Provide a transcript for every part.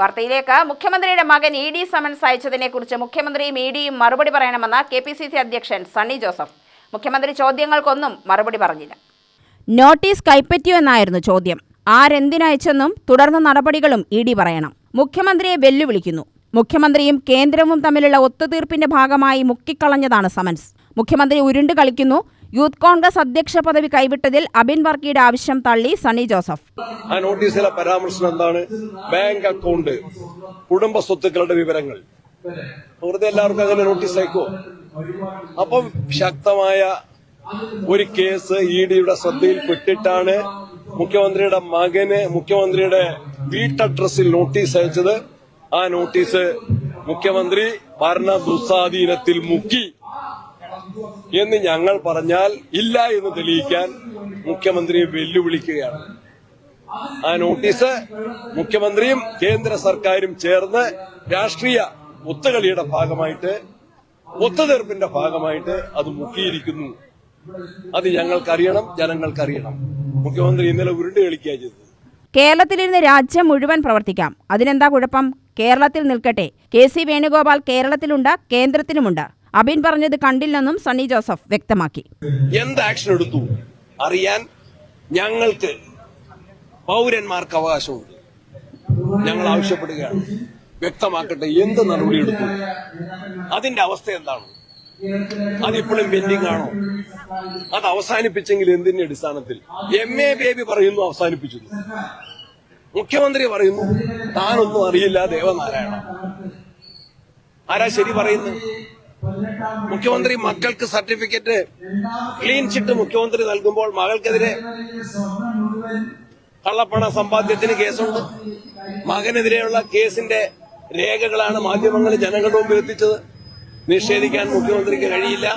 വാർത്തയിലേക്ക്. മുഖ്യമന്ത്രിയുടെ മകൻ ഇ ഡി സമൻസ് അയച്ചതിനെ കുറിച്ച് മുഖ്യമന്ത്രിയും ഇ ഡിയും മറുപടി പറയണമെന്ന് കെ പി സി സി അധ്യക്ഷൻ സണ്ണി ജോസഫ്. മുഖ്യമന്ത്രി ചോദ്യങ്ങൾക്കൊന്നും മറുപടി പറഞ്ഞില്ല. നോട്ടീസ് കൈപ്പറ്റിയോ എന്നായിരുന്നു ചോദ്യം. ആരെന്തിനയച്ചെന്നും തുടർന്ന നടപടികളും ഇ ഡി പറയണം. മുഖ്യമന്ത്രിയെ വെല്ലുവിളിക്കുന്നു. മുഖ്യമന്ത്രിയും കേന്ദ്രവും തമ്മിലുള്ള ഒത്തുതീർപ്പിന്റെ ഭാഗമായി മുക്കിക്കളഞ്ഞതാണ് സമൻസ്. മുഖ്യമന്ത്രി ഉരുണ്ടു കളിക്കുന്നു. യൂത്ത് കോൺഗ്രസ് അധ്യക്ഷ പദവി കൈവിട്ടതിൽ അബിൻ വർക്കിയുടെ ആവശ്യം തള്ളി സണ്ണി ജോസഫ്. ആ നോട്ടീസിലെ പരാമർശം എന്താണ്? ബാങ്ക് അക്കൗണ്ട് കുടുംബ സ്വത്തുക്കളുടെ വിവരങ്ങൾ. വെറുതെ എല്ലാവർക്കും അങ്ങനെ നോട്ടീസ് അയക്കോ അപ്പം ശക്തമായ ഒരു കേസ് ഇ ഡിയുടെ ശ്രദ്ധയിൽപ്പെട്ടിട്ടാണ് മുഖ്യമന്ത്രിയുടെ മകന് മുഖ്യമന്ത്രിയുടെ വീട്ടഡ്രസ്സിൽ നോട്ടീസ് അയച്ചത്. ആ നോട്ടീസ് മുഖ്യമന്ത്രി ഭരണ ദുസ്സാധീനത്തിൽ മുക്കി. എന്ന് ഞങ്ങൾ പറഞ്ഞാൽ ഇല്ല എന്ന് തെളിയിക്കാൻ മുഖ്യമന്ത്രിയെ വെല്ലുവിളിക്കുകയാണ്. ആ നോട്ടീസ് മുഖ്യമന്ത്രിയും കേന്ദ്ര സർക്കാരും ചേർന്ന് രാഷ്ട്രീയ ഒത്തുകളിയുടെ ഭാഗമായിട്ട് ഒത്തുതീർപ്പിന്റെ ഭാഗമായിട്ട് അത് മുക്കിയിരിക്കുന്നു. അത് ഞങ്ങൾക്കറിയണം ജനങ്ങൾക്കറിയണം. മുഖ്യമന്ത്രി ഇന്നലെ ഉരുണ്ട് കളിക്കുക ചെയ്തത്. കേരളത്തിലിരുന്ന് രാജ്യം മുഴുവൻ പ്രവർത്തിക്കാം. അതിനെന്താ കുഴപ്പം? കേരളത്തിൽ നിൽക്കട്ടെ. കെ സി വേണുഗോപാൽ കേരളത്തിലുണ്ട് കേന്ദ്രത്തിലുമുണ്ട്. അബിൻ പറഞ്ഞത് കണ്ടില്ലെന്നും സണ്ണി ജോസഫ് വ്യക്തമാക്കി. എന്ത് ആക്ഷൻ എടുത്തു? അറിയാൻ ഞങ്ങൾക്ക് പൗരന്മാർക്ക് അവകാശമുണ്ട്. ഞങ്ങൾ ആവശ്യപ്പെടുകയാണ്. വ്യക്തമാക്കട്ടെ എന്ത് നടപടി എടുത്തു? അതിന്റെ അവസ്ഥ എന്താണ്? അതിപ്പോഴും പെൻഡിംഗ് ആണോ? അത് അവസാനിപ്പിച്ചെങ്കിൽ എന്തിന്റെ അടിസ്ഥാനത്തിൽ? എം എ ബേബി പറയുന്നു അവസാനിപ്പിച്ചു മുഖ്യമന്ത്രി പറയുന്നു താനൊന്നും അറിയില്ല ദേവനാരായണ. ആരാ ശരി പറയുന്നു മുഖ്യമന്ത്രി മക്കൾക്ക് സർട്ടിഫിക്കറ്റ് ക്ലീൻ ചിറ്റ് മുഖ്യമന്ത്രി നൽകുമ്പോൾ മകൾക്കെതിരെ കള്ളപ്പണ സമ്പാദ്യത്തിന് കേസുണ്ട്. മകനെതിരെയുള്ള കേസിന്റെ രേഖകളാണ് മാധ്യമങ്ങൾ ജനങ്ങളുടെ മുമ്പിൽ എത്തിച്ചത്. നിഷേധിക്കാൻ മുഖ്യമന്ത്രിക്ക് കഴിയില്ല.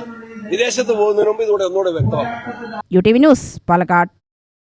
വിദേശത്ത് പോകുന്നതിന് മുമ്പ് ഇതോടെ ഒന്നുകൂടെ വ്യക്തമാക്കും U T V news Palakkad.